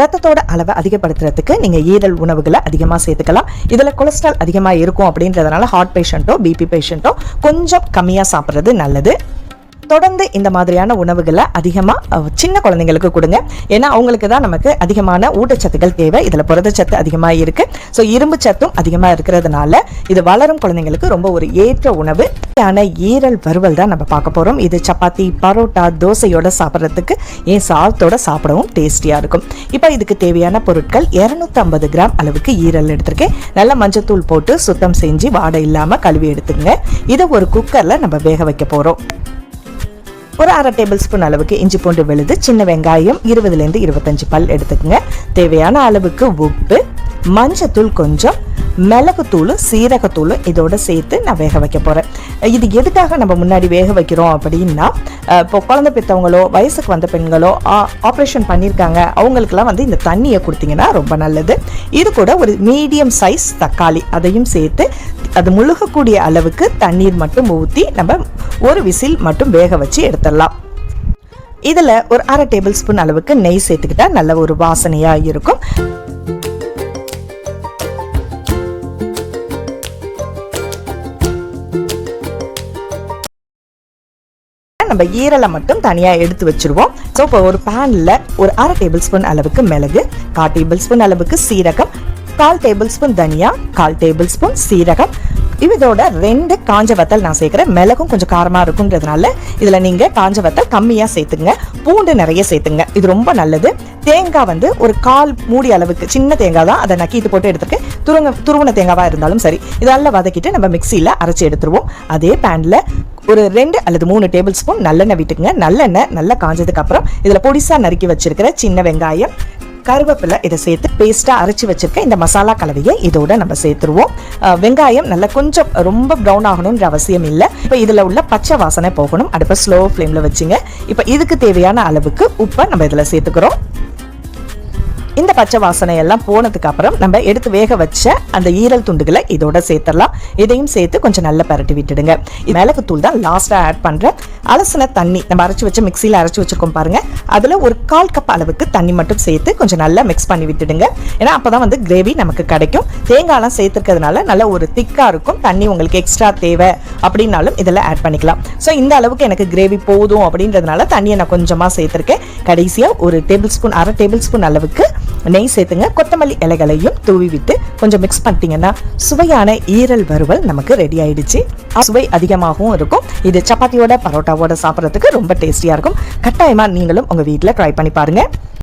ரத்தத்தோட அளவை அதிகப்படுத்துறதுக்கு நீங்கள் ஈரல் உணவுகளை அதிகமாக சேர்த்துக்கலாம். இதில் கொலஸ்ட்ரால் அதிகமாக இருக்கும் அப்படின்றதுனால ஹார்ட் பேஷண்ட்டோ பிபி பேஷண்ட்டோ கொஞ்சம் கம்மியாக சாப்பிட்றது நல்லது. தொடர்ந்து இந்த மாதிரியான உணவுகளை அதிகமாக சின்ன குழந்தைங்களுக்கு கொடுங்க. ஏன்னா அவங்களுக்கு தான் நமக்கு அதிகமான ஊட்டச்சத்துக்கள் தேவை. இதில் புரதச்சத்து அதிகமாக இருக்குது ஸோ இரும்பு சத்தும் அதிகமாக இருக்கிறதுனால இது வளரும் குழந்தைங்களுக்கு ரொம்ப ஒரு ஏற்ற உணவு. ஆன ஈரல் வறுவல் தான் நம்ம பார்க்க போகிறோம் இது சப்பாத்தி பரோட்டா தோசையோட சாப்பிட்றதுக்கு ஏன் சாதத்தோட சாப்பிடவும் டேஸ்டியாக இருக்கும். இப்போ இதுக்கு தேவையான பொருட்கள் 250 கிராம் அளவுக்கு ஈரல் எடுத்திருக்கேன். நல்ல மஞ்சத்தூள் போட்டு சுத்தம் செஞ்சு வாடை இல்லாமல் கழுவி எடுத்துங்க இதை ஒரு குக்கரில் நம்ம வேக வைக்க போகிறோம் ஒரு அரை டேபிள் ஸ்பூன் அளவுக்கு இஞ்சி பூண்டு விழுது சின்ன வெங்காயம் இருபதுலேருந்து இருபத்தஞ்சு பல் எடுத்துக்கோங்க. தேவையான அளவுக்கு உப்பு மஞ்சத்தூள் கொஞ்சம் மிளகுத்தூளும் சீரகத்தூளும் இதோட சேர்த்து நான் வேக வைக்க போகிறேன் இது எதுக்காக நம்ம முன்னாடி வேக வைக்கிறோம் அப்படின்னா இப்போ குழந்தை பெற்றவங்களோ வயசுக்கு வந்த பெண்களோ ஆப்ரேஷன் பண்ணியிருக்காங்க அவங்களுக்குலாம் வந்து இந்த தண்ணியை கொடுத்தீங்கன்னா ரொம்ப நல்லது. இது கூட ஒரு மீடியம் சைஸ் தக்காளி அதையும் சேர்த்து அது முழுகக்கூடிய அளவுக்கு தண்ணீர் மட்டும் ஊற்றி நம்ம ஒரு விசில் மட்டும் வேக வச்சு எடுத்துடலாம். இதில் ஒரு அரை டேபிள் ஸ்பூன் அளவுக்கு நெய் சேர்த்துக்கிட்டா நல்ல ஒரு வாசனையாக இருக்கும். நம்ம ஈரலை மட்டும் தனியாக எடுத்து வச்சிருவோம். ஸோ இப்போ ஒரு பேனில் ஒரு அரை டேபிள் ஸ்பூன் அளவுக்கு மிளகு கால் டேபிள் ஸ்பூன் அளவுக்கு சீரகம் கால் டேபிள் ஸ்பூன் தனியா கால் டேபிள் ஸ்பூன் சீரகம். இதோட ரெண்டு காஞ்ச வத்தல் நான் சேர்க்குறேன். மிளகும் கொஞ்சம் காரமாக இருக்குன்றதுனால இதில் நீங்கள் காஞ்ச வத்தல் கம்மியாக சேர்த்துங்க பூண்டு நிறைய சேர்த்துங்க இது ரொம்ப நல்லது. தேங்காய் வந்து ஒரு கால் மூடி அளவுக்கு சின்ன தேங்காய் தான். அதை நக்கிட்டு போட்டு எடுத்துருக்கேன் துருங்க துருவன தேங்காவாக இருந்தாலும் சரி இதெல்லாம் வதக்கிட்டு நம்ம மிக்சியில் அரைச்சி எடுத்துருவோம். அதே பேனில் ஒரு ரெண்டு அல்லது மூணு டேபிள் ஸ்பூன் நல்லெண்ணெய் விட்டுக்குங்க. நல்லெண்ணெய் நல்லா காஞ்சதுக்கு அப்புறம் இதில் பொடிசாக நறுக்கி வச்சிருக்கிற சின்ன வெங்காயம் கருவேப்பிலை இதை சேர்த்து பேஸ்ட்டாக அரைச்சி வச்சிருக்க இந்த மசாலா கலவையை இதோட நம்ம சேர்த்துருவோம். வெங்காயம் நல்லா கொஞ்சம் ரொம்ப ப்ரௌன் ஆகணுன்ற அவசியம் இல்லை. இப்போ இதில் உள்ள பச்சை வாசனை போகணும். அடுப்பை ஸ்லோ ஃப்ளேமில் வச்சுங்க. இப்போ இதுக்கு தேவையான அளவுக்கு உப்பை நம்ம இதில் சேர்த்துக்கிறோம். பச்சை வாசனை எல்லாம் போனதுக்கு அப்புறம் நம்ம எடுத்து வேக வச்ச அந்த ஈரல் துண்டுகளை இதோட சேர்த்துடலாம். இதையும் சேர்த்து கொஞ்சம் நல்லா பரட்டி விட்டுடுங்க. மிளகுத்தூள் தான் லாஸ்ட்டாக ஆட் பண்ணுறேன் அலசின தண்ணி. நம்ம அரைச்சி வச்ச மிக்சியில் அரைச்சி வச்சிருக்கோம் பாருங்க. அதில் ஒரு கால் கப் அளவுக்கு தண்ணி மட்டும் சேர்த்து கொஞ்சம் நல்லா மிக்ஸ் பண்ணி விட்டுடுங்க. ஏன்னா அப்போ தான் வந்து கிரேவி நமக்கு கிடைக்கும். தேங்காய்லாம் சேர்த்துருக்கிறதுனால நல்ல ஒரு திக்காக இருக்கும். தண்ணி உங்களுக்கு எக்ஸ்ட்ரா தேவை. அப்படின்னாலும் இதில் ஆட் பண்ணிக்கலாம். ஸோ இந்த அளவுக்கு எனக்கு கிரேவி போதும் அப்படின்றதுனால தண்ணியை நான் கொஞ்சமாக சேர்த்துருக்கேன். கடைசியாக ஒரு டேபிள் ஸ்பூன் அரை டேபிள் ஸ்பூன் அளவுக்கு நெய் சேர்த்துங்க. கொத்தமல்லி இலைகளையும் தூவி விட்டு கொஞ்சம் மிக்ஸ் பண்ணிட்டீங்கன்னா சுவையான ஈரல் வறுவல் நமக்கு ரெடி ஆயிடுச்சு. சுவை அதிகமாகவும் இருக்கும். இது சப்பாத்தியோட பரோட்டாவோட சாப்பிட்றதுக்கு ரொம்ப டேஸ்டியாக இருக்கும். கட்டாயமாக நீங்களும் உங்கள் வீட்டில் ட்ரை பண்ணி பாருங்கள்